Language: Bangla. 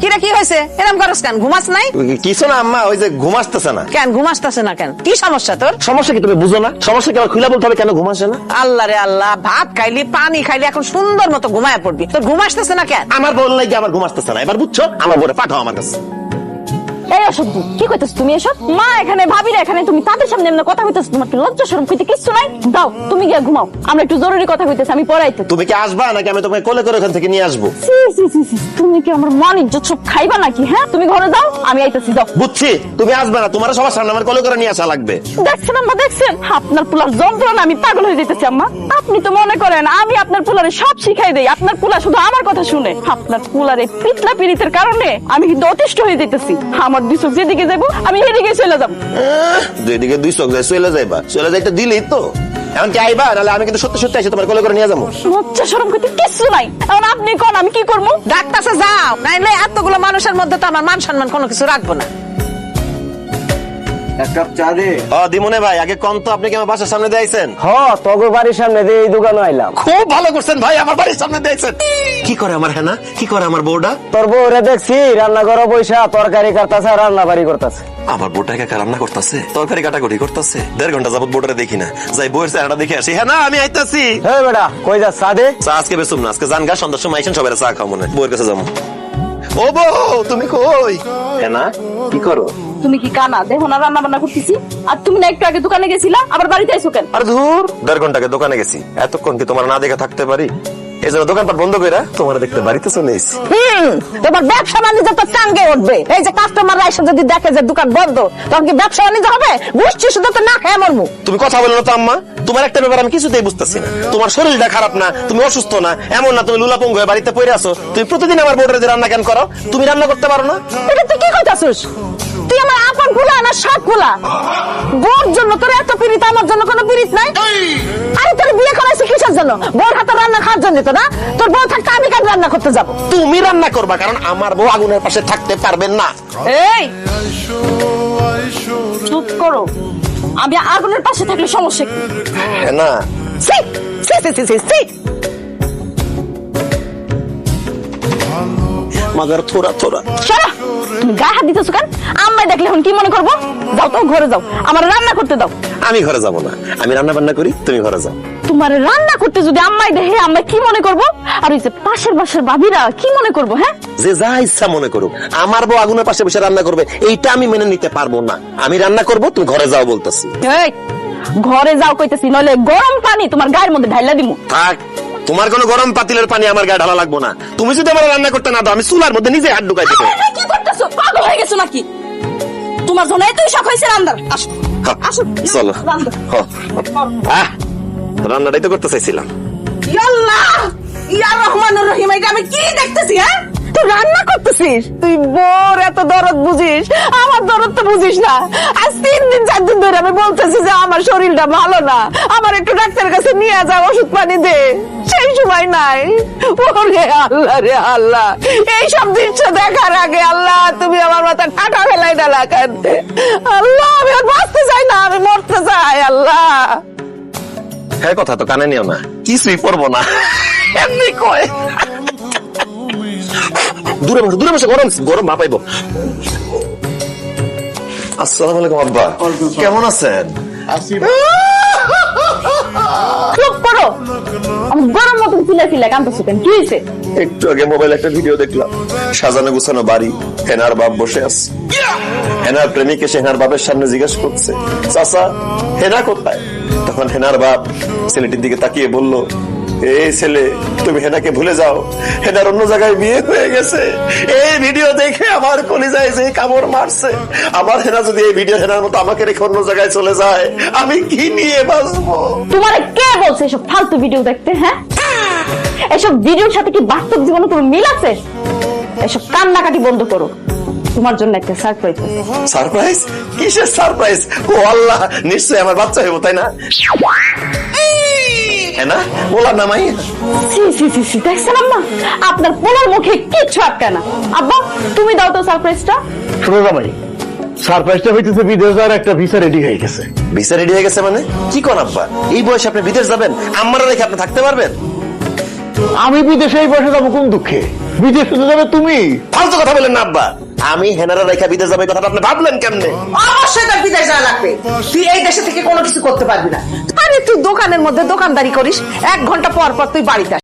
কিরে কি হয়েছে? এরম করস কেন? ঘুমাস নাই? কিছু না আম্মা ওই যে ঘুম আসতেছে না। কেন ঘুমাসতেছে না কেন? কি সমস্যা তোর? সমস্যা কি তুমি বুঝো না? সমস্যা কি আমার খুলে বলতে হবে কেন ঘুম আসে না? আল্লাহ রে আল্লাহ ভাত খাইলি পানি খাইলি এখন সুন্দর মতো ঘুমায় পড়বি। তোর ঘুম আসতেছে না কেন? আমার বল নাই আমার ঘুম আসতেছে না। এবার বুঝছ? আমার বলে পাঠাও আমার কাছে। এই অসভ্য কি কইতেছ তুমি এসব? মা এখানে ভাবিরা এখানে তুমি তাদের সামনে এমন কথা কইতেছ? তোমার কি লজ্জা শরম কইতে কিচ্ছু নাই? দাও তুমি গিয়ে ঘুমাও। আমরা একটু জরুরি কথা কইতেছি আমি পড়াইতে তুমি কি আসবা? নাকি আমি তোমাকে কোলে করে ওখান থেকে নিয়ে আসব? সি তুমি কি আমার মান ইজ্জত সব খাইবা নাকি হ্যাঁ? তুমি ঘরে যাও আমি আইতেছি যাও। বুঝছি তুমি আসবে না তোমার সবার সামনে আমার কোলে করে নিয়ে আসা লাগবে। দেখছেন আম্মা দেখছেন? আপনার পুলার যন্ত্রণা আমি পাগল হয়ে যেতেছি আম্মা। আপনি তো মনে করেন আমি আপনার পুলারে সব শিখাই দেই আপনার পুলা শুধু আমার কথা শুনে। আপনার পুলারে পিতলা পিড়িতের কারণে আমি কিন্তু অতিষ্ঠ হয়ে যেতেছি আমার দুই চোখ যেদিকে যাব আমি এদিকে চলে যাব। দুইদিকে দুই চোখ যায় চলে যাইবা। চলে যাইতে দিলেই তো। আইবা? নাহলে আমি কিন্তু সত্যি সত্যি এসে তোমার করে নিয়ে যাব। কিচ্ছু নাই। আপনি কোন, আমি কি করব ডাক্তার এতগুলো মানুষের মধ্যে তো আমার মান সম্মান কোনো কিছু রাখব না। এক কাপ চা দে। ও দিমনে ভাই আগে কম তো আপনি কি আমার বাসার সামনে দিয়েছেন হ তগর বাড়ির সামনে দিয়ে এই দোকানে আইলাম। খুব ভালো করছেন ভাই আমার বাড়ির সামনে দিয়েছেন কি করে আমার হ্যাঁ কি করে আমার বউটা? তোর বউরে দেখছি রান্না করো বৈশা তরকারি কাটতাছে রান্না বাড়ি করতেছে। আমার বউটাকে একা রান্না করতেছে? তরকারি কাটাকুটি করতেছে? দেড় ঘণ্টা যাবত বউটারে দেখি না। যাই বউয়ের চেহারাটা দেখে আসি। হ্যাঁ না আমি আইতাছি। হে বেটা কই যা চা দে। চা আজকে বেসুম না আজকে সন্ধ্যার সময় আইসেন সবাই চা খাও মনে। বউয়ের কাছে যাব। ও বউ তুমি কই? হ্যাঁ না কি করো? তুমি কি কানা? দেখো না রান্না বান্না করতেছি। আর তুমি না একটু আগে দোকানে গেছিলা আবার বাড়িতে কেন? আর ধুর দেড় ঘন্টাকে দোকানে গেছি। এতক্ষণ কি তোমার না দেখে থাকতে পারি? এই জন্য দোকানপাট বন্ধ করে তোমার দেখতে বাড়িতে চলে এসেছি। হুম তোমার ব্যবসা বাণিজ্য তো চাঙ্গে উঠবে। এই যে কাস্টমাররা এসে যদি দেখে যে দোকান বন্ধ তখন কি ব্যবসা বাণিজ্য হবে? বুঝছি শুধু তো না খেয়ে মরমু তুমি কথা বলো না তো আম্মা। তোমার একটা ব্যাপার আমি কিছুতেই বুঝতেছি না। তোমার শরীরটা খারাপ না তুমি অসুস্থ না এমন না তুমি লুলাপঙ্গ হয়ে বাড়িতে পড়ে আছো। তুমি প্রতিদিন আমার বোর্ডে রান্না কেন করো? তুমি রান্না করতে পারো না? এটা তুই কি কইতাছিস তুই আমার আপন না সব বোর জন্য তোর এত পিরিত আমার জন্য কোনো পিরিত নাই? আরে তোর বিয়ে করাইছি কিসের জন্য? বোর হাতে রান্না খাওয়ার জন্য তো না? তোর বউ থাকতে আমি কেন রান্না করতে যাব? তুমি রান্না করবা কারণ আমার বউ আগুনের পাশে থাকতে পারবেন না। এই! চুপ করো। আমি আগুনের পাশে থাকলে সমস্যা কি? না। থোড়া সারা তুমি গায়ে হাত দিতেছো কেন? আম্মাই দেখলে এখন কি মনে করব? যাও তো ঘরে যাও। আমার রান্না করতে দাও। আমি ঘরে যাব না। আমি রান্না বান্না করি তুমি ঘরে যাও। তোমার রান্না করতে যদি আম্মাই দেখে আম্মাই কি মনে করব? আর ওই যে পাশের বাসার ভাবিরা কি মনে করব হ্যাঁ? যে যা ইচ্ছা মনে করুক। আমার বউ আগুনের পাশে বসে রান্না করবে এইটা আমি মেনে নিতে পারব না। আমি রান্না করব তুমি ঘরে যাও বলতেছি। এই ঘরে যাও কইতেছি নইলে গরম পানি তোমার গায়ের মধ্যে ঢাইলা দিমু। থাক। তোমার কোনো গরম পাতিলের পানি আমার গায়ে ঢালা লাগবো না। তুমি যদি আমার রান্না করতে না দাও আমি চুলার মধ্যে নিজে হাত ঢুকাই দেবো। কি করতেছো? পাগল হয়ে গেছো নাকি? তোমার জন্য এতই শখ হয়েছে রান্দার আসো। হ্যাঁ, আসো চলো। হ্যাঁ। আহ, রান্নাটাই তো করতে চাইছিলাম। ইয়াল্লাহ! ইয়া রহমানুর রহিম এটা আমি কি দেখতেছি হ্যাঁ? তুই রান্না করতেছিস? তুই বোর এত দরদ বুঝিস? আমার দরদ তো বুঝিস না। আজ তিন দিন চার দিন ধরে আমি বলতেছি যে আমার শরীরটা ভালো না। আমার একটু ডাক্তারের কাছে নিয়ে যা ওষুধ পানি দে। সেই সময় নাই। ওরে আল্লাহ রে আল্লাহ। এই সব দৃশ্য দেখার আগে আল্লাহ তুমি আমার মাথা টাকা ফেলাই না লাগান আল্লাহ আমি আর বাঁচতে চাই না আমি মরতে চাই আল্লাহ। হ্যাঁ কথা তো কানে নিও না। কিছুই পড়ব না। এমনি কয়। বসে দূরে বসে গরম গরম মা পাইবো। আসসালামু আলাইকুম আব্বা। কেমন আছেন? চুপ করো। আমি গরম মতন ফিলে ফিলে কান্দতেছো কেন? কি হয়েছে? একটু আগে মোবাইল একটা ভিডিও দেখলাম। সাজানো গুছানো বাড়ি হেনার বাপ বসে আছে। হেনার প্রেমিক এসে হেনার বাপের সামনে জিজ্ঞেস করছে চাচা হেনা কোথায়? তখন হেনার বাপ ছেলেটির দিকে তাকিয়ে বলল এই ছেলে তুমি হেনাকে ভুলে যাও। হেনার অন্য জায়গায় বিয়ে হয়ে গেছে। এই ভিডিও দেখে আমার কলিজায় যে কামড় মারছে। আমার হেনা যদি এই ভিডিও হেনার মতো আমাকে রেখে অন্য জায়গায় চলে যায় আমি কি নিয়ে বাঁচবো? তোমার কে বলছে এসব ফালতু ভিডিও দেখতে হ্যাঁ? এসব ভিডিওর সাথে কি বাস্তব জীবনে কোনো মিল আছে? এসব কান্নাকাটি বন্ধ করো। তোমার জন্য একটা সারপ্রাইজ আছে। সারপ্রাইজ কিসের সারপ্রাইজ ও আল্লাহ নিশ্চয়ই আমার বাচ্চা হইব তাই না? হ্যাঁ না বলার নামাই সি সি সি সি দেখছেন আম্মা? আপনার পোলার মুখে কিচ্ছু আটকায় না। আব্বা তুমি দাও তো সারপ্রাইজটা শুনো সারপ্রাইজটা হইতেছে বিদেশ যাওয়ার একটা ভিসা রেডি হয়ে গেছে। ভিসা রেডি হয়ে গেছে মানে? কি কোন আব্বা? এই বয়সে আপনি বিদেশ যাবেন আমারও রেখে আপনি থাকতে পারবেন? আমি বিদেশে এই বয়সে যাব কোন দুঃখে? বিদেশ যাবে তুমি। ফালতু কথা বলেন না আব্বা। আমি হেনারা রেখা বিদেশ যাবে কথাটা আপনি ভাবলেন কেমনে অবশ্যই তার বিদেশ যাওয়া লাগবে তুই এই দেশে থেকে কোনো কিছু করতে পারবি না আরে তুই দোকানের মধ্যে দোকানদারি করিস, এক ঘণ্টা পর পর তুই বাড়িতে।